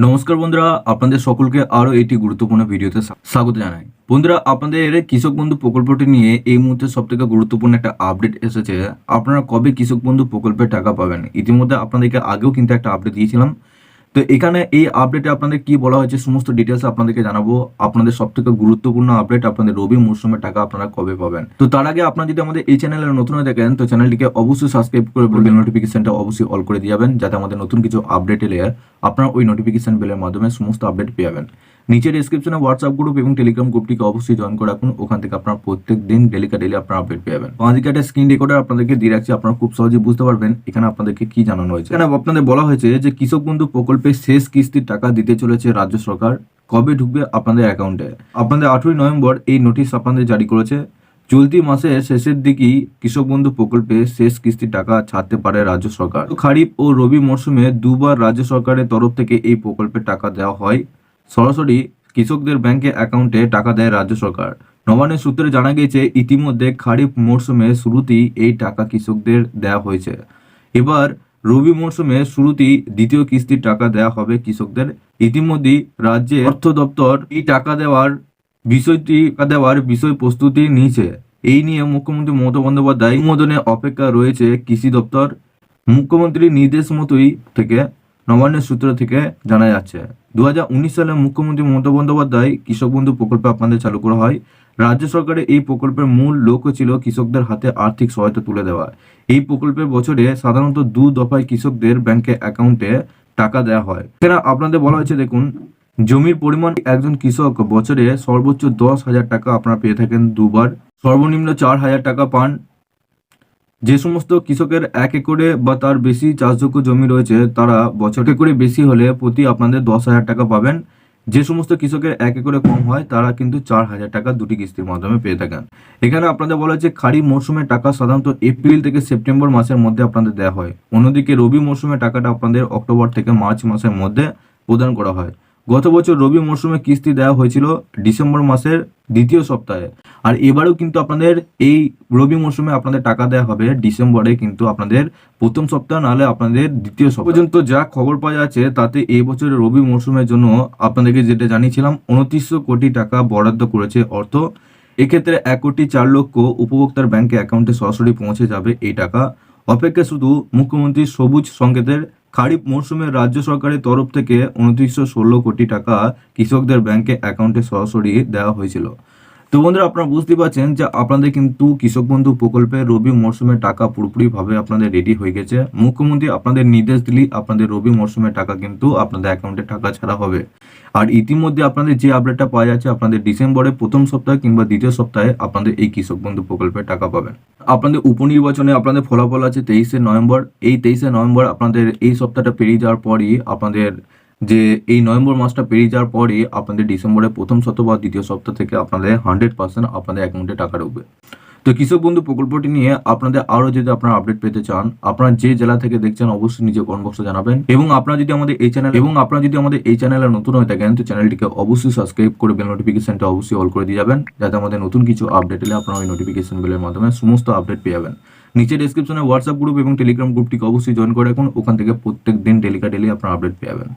নমস্কার বন্ধুরা, আপনাদের সকলকে আরও একটি গুরুত্বপূর্ণ ভিডিওতে স্বা- স্বাগত জানাই। বন্ধুরা, আপনাদের কৃষক বন্ধু প্রকল্পটি নিয়ে এই মুহূর্তে সব থেকে গুরুত্বপূর্ণ একটা আপডেট এসেছে। আপনারা কবে কৃষক বন্ধু প্রকল্পের টাকা পাবেন? ইতিমধ্যে আপনাদেরকে আগেও কিন্তু একটা আপডেট দিয়েছিলাম। তো এখানে এই আপডেটে আপনাদের কি বলা হয়েছে সমস্ত ডিটেলস আপনাদেরকে জানাব। আপনাদের সব থেকে গুরুত্বপূর্ণ আপডেট আপনাদের রবি মরশুমের টাকা আপনারা কবে পাবেন? তো তার আগে আপনারা যদি আমাদের এই চ্যানেলে নতুন হয়ে থাকেন তো চ্যানেলটিকে অবশ্যই সাবস্ক্রাইব করে বেল নোটিফিকেশনটা অবশ্যই অল করে দিয়ে যাবেন যাতে আমাদের নতুন কিছু আপডেট এলে আপনারা ওই নোটিফিকেশন বেলের মাধ্যমে সমস্ত আপডেট পেয়ে যাবেন। নিচে ডিসক্রিপশনে হোয়াটসঅ্যাপ গ্রুপ এবং টেলিগ্রাম গ্রুপটিকে অবশ্যই জয়েন করে রাখুন। ওখান থেকে আপনার প্রত্যেক দিন ডেলি কা ডেলি আপনারা আপডেট পেয়ে যাবেন। আমাদেরকে একটা স্ক্রিন রেকর্ডার আপনাদেরকে দিয়ে রাখছি, আপনারা খুব সহজেই বুঝতে পারবেন এখানে আপনাদেরকে কি জানানো হয়েছে। এখানে আপনাদের বলা হয়েছে যে কৃষক বন্ধু প্রকল্পের শেষ কিস্তির টাকা দিতে চলেছে রাজ্য সরকার। কবে ঢুকবে আপনাদের অ্যাকাউন্টে আপনাদের আঠেরোই নভেম্বর এই নোটিশ আপনাদের জারি করেছে। চলতি মাসের শেষের দিকেই কৃষক বন্ধু প্রকল্পে শেষ কিস্তির টাকা ছাড়তে পারে রাজ্য সরকার। খারিফ ও রবি মরশুমে দুবার রাজ্য সরকারের তরফ থেকে এই প্রকল্পের টাকা দেওয়া হয়। সরাসরি কৃষকদের ব্যাংকে অ্যাকাউন্টে টাকা দেয় রাজ্য সরকার। নবান্নের সূত্রে জানা গিয়েছে, ইতিমধ্যে খারিফ মরশুমে শুরুতেই এই টাকা কৃষকদের দেওয়া হয়েছে। এবার রবি মরশুমে শুরুতেই দ্বিতীয় কিস্তির টাকা দেওয়া হবে কৃষকদের। ইতিমধ্যেই রাজ্যের অর্থ দপ্তর এই টাকা দেওয়ার বিষয়টি দেওয়ার বিষয় প্রস্তুতি নিয়েছে। এই নিয়ে মুখ্যমন্ত্রী মমতা বন্দ্যোপাধ্যায় অনুমোদনে অপেক্ষা রয়েছে কৃষি দপ্তর। মুখ্যমন্ত্রীর নির্দেশ মতোই থেকে, নবান্নের সূত্র থেকে জানা যাচ্ছে। দুহাজার উনিশ সালে মুখ্যমন্ত্রী মমতা বন্দ্যোপাধ্যায় কৃষক বন্ধু প্রকল্প আপনাদের চালু করা হয়। রাজ্য সরকারের এই প্রকল্পের মূল লক্ষ্য ছিল কৃষকদের হাতে আর্থিক সহায়তা তুলে দেওয়া। এই প্রকল্পের বছরে সাধারণত দু দফায় কৃষকদের ব্যাংকে অ্যাকাউন্টে টাকা দেওয়া হয়। এখানে আপনাদের বলা হয়েছে, দেখুন, জমির পরিমাণ একজন কৃষক বছরে সর্বোচ্চ দশ হাজার টাকা আপনারা পেয়ে থাকেন দুবার। সর্বনিম্ন চার হাজার টাকা পান। যে সমস্ত কৃষকের এক একরে বা তার বেশি চাষযোগ্য জমি রয়েছে, তারা বছরে করে বেশি হলে প্রতি আপনাদের দশ হাজার টাকা পাবেন। যে সমস্ত কৃষকের এক একরে কম হয়, তারা কিন্তু চার হাজার টাকা দুটি কিস্তির মাধ্যমে পেয়ে থাকেন। এখানে আপনাদের বলা হচ্ছে খারিফ মরশুমের টাকা সাধারণত এপ্রিল থেকে সেপ্টেম্বর মাসের মধ্যে আপনাদের দেওয়া হয়। অন্যদিকে রবি মরশুমের টাকাটা আপনাদের অক্টোবর থেকে মার্চ মাসের মধ্যে প্রদান করা হয়। গত বছর রবি মরশুমে কিস্তি দেওয়া হয়েছিল ডিসেম্বর মাসের দ্বিতীয় সপ্তাহে। আর এবারেও কিন্তু আপনাদের এই রবি মরশুমে আপনাদের টাকা দেওয়া হবে, ডিসেম্বরে কিন্তু আপনাদের প্রথম সপ্তাহ, নাহলে আপনাদের দ্বিতীয় সপ্তাহ। পর্যন্ত যা খবর পাওয়া যাচ্ছে, তাতে এই বছরের রবি মরশুমের জন্য আপনাদেরকে যেটা জানিয়েছিলাম, উনত্রিশশো কোটি টাকা বরাদ্দ করেছে অর্থ। এক্ষেত্রে এক কোটি চার লক্ষ উপভোক্তার ব্যাংকে অ্যাকাউন্টে সরাসরি পৌঁছে যাবে এই টাকা। অপেক্ষা শুধু মুখ্যমন্ত্রী সবুজ সংকেতের খারিফ মরশুমে রাজ্য সরকারের তরফ থেকে উনত্রিশশো ষোলো কোটি টাকা কৃষকদের ব্যাংকে অ্যাকাউন্টে সরাসরি দেওয়া হয়েছিল। তো বন্ধুরা, আপনারা বুঝতে পারছেন যে আপনাদের কিন্তু কৃষক বন্ধু প্রকল্পে রবি মরশুমের টাকা পুরোপুরিভাবে আপনাদের রেডি হয়ে গেছে। মুখ্যমন্ত্রী আপনাদের নির্দেশ দিলেই আপনাদের রবি মরশুমের টাকা কিন্তু আপনাদের অ্যাকাউন্টে টাকা ছাড়া হবে। আর ইতিমধ্যে আপনাদের যে আপডেটটা পাওয়া যাচ্ছে, আপনাদের ডিসেম্বরের প্রথম সপ্তাহে কিংবা দ্বিতীয় সপ্তাহে আপনাদের এই কৃষক বন্ধু প্রকল্পের টাকা পাবেন। আপনাদের উপনির্বাচনে আপনাদের ফলাফল আছে তেইশে নভেম্বর। এই তেইশে নভেম্বর আপনাদের এই সপ্তাহটা পেরিয়ে যাওয়ার পরই আপনাদের যে এই নভেম্বর মাসটা পেরিয়ে যাওয়ার পরই আপনাদের ডিসেম্বরের প্রথম সপ্তাহ বা দ্বিতীয় সপ্তাহ থেকে আপনাদের হান্ড্রেড পার্সেন্ট আপনাদের অ্যাকাউন্টে টাকা ঢুকবে। তো কৃষক বন্ধু প্রকল্পটি নিয়ে আপনাদের আরও যদি আপনারা আপডেট পেতে চান, আপনারা যে জেলা থেকে দেখছেন অবশ্যই নিজে কমেন্ট বক্সে জানাবেন এবং আপনারা যদি আমাদের এই চ্যানেল এবং আপনারা যদি আমাদের এই চ্যানেলে নতুন হয়ে থাকেন, তো চ্যানেলটিকে অবশ্যই সাবস্ক্রাইব করে বেল নোটিফিকেশনটা অবশ্যই অল করে দিয়ে যাবেন, যাতে আমাদের নতুন কিছু আপডেট এলে আপনারা ওই নোটিফিকেশন বেলের মাধ্যমে সমস্ত আপডেট পেয়ে যাবেন। নিচে ডেসক্রিপশনে হোয়াটসঅ্যাপ গ্রুপ এবং টেলিগ্রাম গ্রুপটিকে অবশ্যই জয়েন করে রাখুন, ওখান থেকে প্রত্যেক দিন ডেলিকা ডেলি আপনারা আপডেট পেয়ে যাবেন।